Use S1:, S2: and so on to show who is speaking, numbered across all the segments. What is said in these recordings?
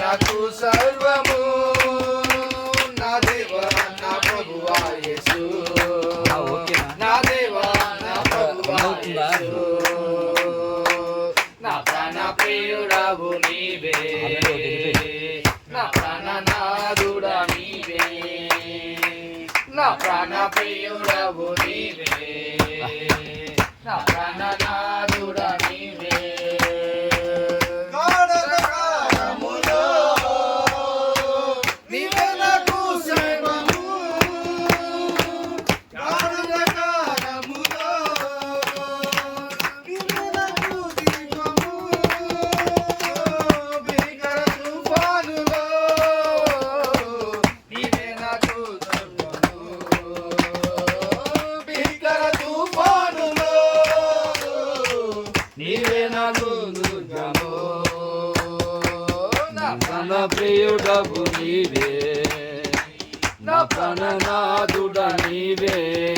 S1: నాకు సర్వము నా దేవా నా ప్రభువా యేసు నా దేవా నా ప్రభువా యేసు నా ప్రాణ ప్రియుడవు నీవే నా ప్రాణ నాదుడా నీవే నా
S2: ప్రాణ ప్రియుడవు నీవే. నా ప్రాణ ప్రాణ ప్రియుడవు నీవే. నా ప్రణనాథుడ నీవే.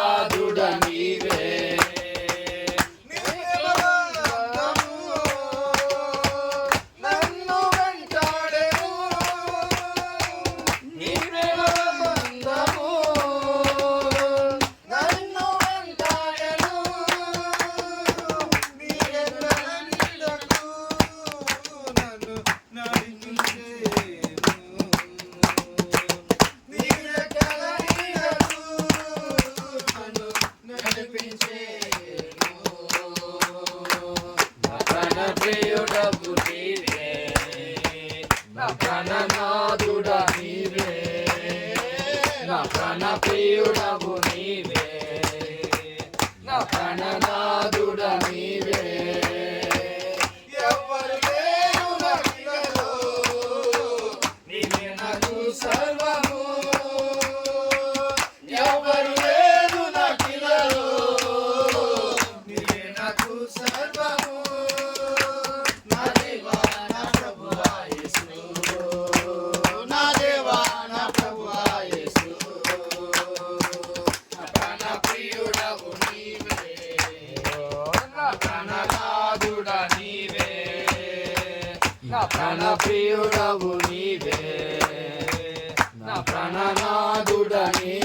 S2: WW నా ప్రాణ ప్రియుడవు నీవే. నా ప్రాణనాథుడ నీవే